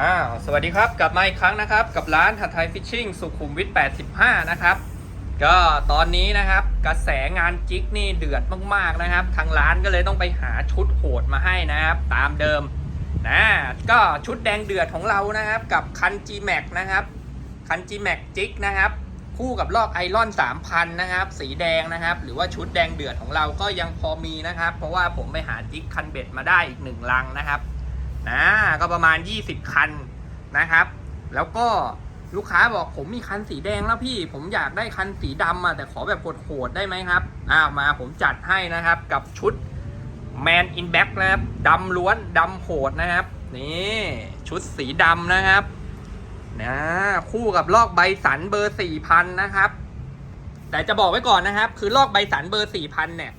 อ้าวสวัสดีครับ กลับมาอีกครั้งนะครับ กับร้านหัดไทยฟิชชิ่งสุขุมวิท 85 นะครับ ก็ตอนนี้นะครับกระแสงานจิกนี่เดือดมากๆนะครับ ทางร้านก็เลยต้องไปหาชุดโหดมาให้นะครับ ตามเดิมนะก็ชุดแดงเดือดของเรานะครับ กับคัน G Max นะครับคัน G Max จิกนะครับ คู่กับลอกไอรอน 3,000 นะครับ สีแดงนะครับ หรือว่าชุดแดงเดือดของเราก็ยังพอมีนะครับ เพราะว่าผมไปหาจิกคันเบ็ดมาได้อีกหนึ่งลังนะครับ นะก็ประมาณ 20 คันนะครับ แล้วก็ลูกค้าบอกผมมีคันสีแดงแล้วพี่ ผมอยากได้คันสีดำอะแต่ขอแบบโหดๆได้ไหมครับอ้าวมาผมจัดให้นะครับกับชุด Man in Black นะครับดำล้วนดำโหดนะครับนี่ชุดสีดำนะครับนะคู่กับลอกใบสันเบอร์4,000นนะครับ แต่จะบอกไว้ก่อนนะครับ คือลอกใบสันเบอร์4,000เนี่ย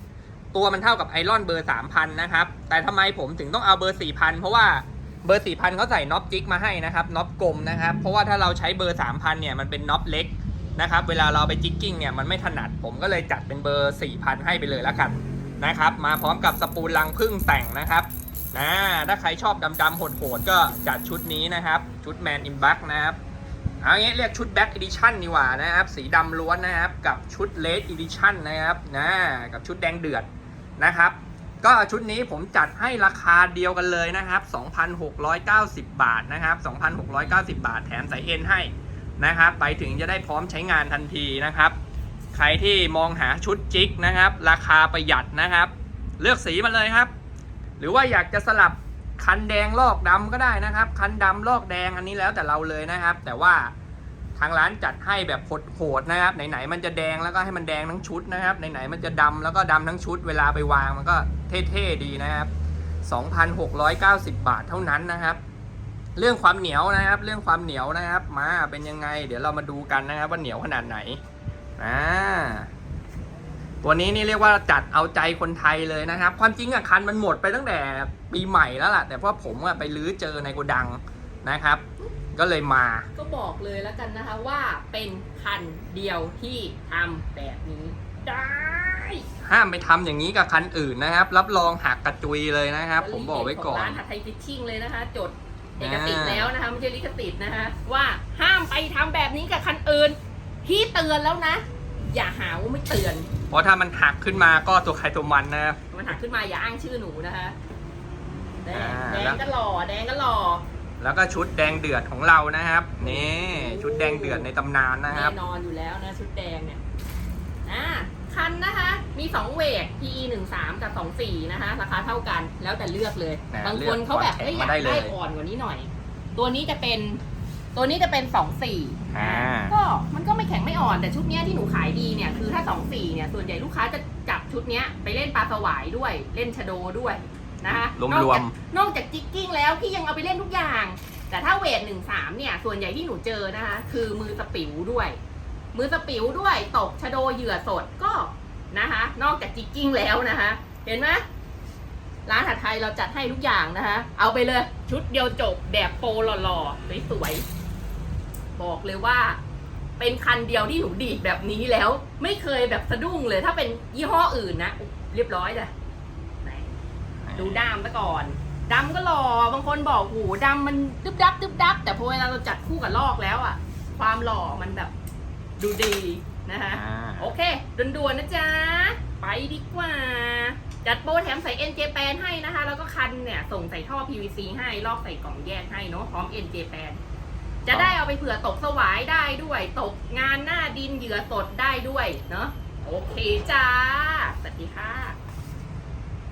ตัวมันเท่ากับไอรอนเบอร์3,000นนะครับ แต่ทำไมผมถึงต้องเอาเบอร์4,000เพราะว่าเบอร์4,000เขาใส่น็อปจิกมาให้นะครับน็อปกลมนะครับ เพราะว่าถ้าเราใช้เบอร์3,000เนี่ยมันเป็นน็อปเล็กนะครับ เวลาเราไปจิกกิ้งเนี่ยมันไม่ถนัด ผมก็เลยจัดเป็นเบอร์4,000ให้ไปเลยแล้วกันนะครับ มาพร้อมกับสปูลลังพึ่งแต่งนะครับนะถ้าใครชอบดำๆโหดๆก็จัดชุดนี้นะครับ ชุด Man in Black นะครับเอางี้เรียกชุด Black Edition ดีกว่านะครับ สีดำล้วนนะครับ กับชุด Red Edition นะครับนะกับชุดแดงเดือด นะครับ ก็ชุดนี้ผมจัดให้ราคาเดียวกันเลยนะครับ 2,690 บาทนะครับ 2,690 บาทแถมสายเอ็นให้นะครับ ไปถึงจะได้พร้อมใช้งานทันทีนะครับ ใครที่มองหาชุดจิกนะครับ ราคาประหยัดนะครับ เลือกสีมาเลยครับ หรือว่าอยากจะสลับคันแดงลอกดำก็ได้นะครับ คันดำลอกแดงอันนี้แล้วแต่เราเลยนะครับ แต่ว่า ทางร้านจัดให้แบบโหดๆนะครับ ไหนๆมันจะแดงแล้วก็ให้มันแดงทั้งชุดนะครับ ไหนๆมันจะดำแล้วก็ดำทั้งชุด เวลาไปวางมันก็เท่ๆดีนะครับ 2,690 บาทเท่านั้นนะครับ เรื่องความเหนียวนะครับ เรื่องความเหนียวนะครับ มาเป็นยังไง เดี๋ยวเรามาดูกันนะครับ ว่าเหนียวขนาดไหนอ่าตัวนี้นี่เรียกว่าจัดเอาใจคนไทยเลยนะครับ ความจริงอะคันมันหมดไปตั้งแต่ปีใหม่แล้วล่ะ แต่เพราะผมอะไปลื้อเจอในโกดังนะครับ ก็เลยมา ก็บอกเลยแล้วกันนะคะว่าเป็นคันเดียวที่ทำแบบนี้ได้ ห้ามไปทำอย่างนี้กับคันอื่นนะครับ รับรองหักกระจุยเลยนะครับ ผมบอกไว้ก่อน ร้านหัดไทยฟิชชิ่งเลยนะคะ จดเอกสิทธิ์อ่าแล้วนะคะไม่ใช่ลิขสิทธิ์นะคะว่าห้ามไปทำแบบนี้กับคันอื่นพี่เตือนแล้วนะ อย่าหาว่าไม่เตือน เพราะถ้ามันหักขึ้นมาก็ตัวใครตัวมันนะครับ มันหักขึ้นมาอย่าอ้างชื่อหนูนะคะแดงอ่าแดแล้งวก็หล่อแดงก็หล่อ แล้วก็ชุดแดงเดือดของเรานะครับนี่ชุดแดงเดือดในตำนานนะครับ แน่นอนอยู่แล้วนะชุดแดงเนี่ยอ่าคันนะคะ มี 2 เวท PE 1 3 กับ 2 4 นะคะ ราคาเท่ากันแล้วแต่เลือกเลยอ่าบางคนเขาแบบเลือกไม่อยากความแข็งมาได้เลย ได้อ่อนกว่านี้หน่อย ตัวนี้จะเป็นตัวนี้จะเป็น2 4อ่าก็มันก็ไม่แข็งไม่อ่อนแต่ชุดเนี้ยที่หนูขายดีเนี่ยคือถ้า 2 4 เนี่ยส่วนใหญ่ลูกค้าจะจับชุดเนี้ยไปเล่นปลาสวายด้วยเล่นชะโดด้วย นะคะรวมนอกรวจามกนอกจากจิกกิ้งแล้วพี่ยังเอาไปเล่นทุกอย่าง แต่ถ้าเวทหนึ่งสามเนี่ย ส่วนใหญ่ที่หนูเจอนะคะ คือมือสปิวด้วย มือสปิวด้วยตกชะโดเหยื่อสดก็นะคะ นอกจากจิกกิ้งแล้วนะคะ เห็นไหมร้านถัดไทยเราจัดให้ทุกอย่างนะคะ เอาไปเลยชุดเดียวจบแบบโปรหล่อๆสวยๆบอกเลยว่าเป็นคันเดียวที่หนูดีดแบบนี้แล้ว ไม่เคยแบบสะดุ้งเลย ถ้าเป็นยี่ห้ออื่นนะ เรียบร้อยเลยไหน ดูด้ามซะก่อนดำก็หล่อบางคนบอกโหดำมันดึบดับดึบดับ แต่พอเวลาเราจัดคู่กับลอกแล้วอะความหล่อมันแบบดูดีนะคะอ่า โอเคด่วนๆนะจ๊ะ ไปดีกว่า จัดโปรแถมใส่ NJ แปนให้นะคะ แล้วก็คันเนี่ย ส่งใส่ท่อ PVC ให้ลอกใส่กล่องแยกให้เนาะพร้อม NJ แปนจะได้เอาไปเผื่อตกสวายได้ด้วย ตกงานหน้าดินเหยื่อสดได้ด้วยเนาะโอเคจ้าสวัสดีค่ะ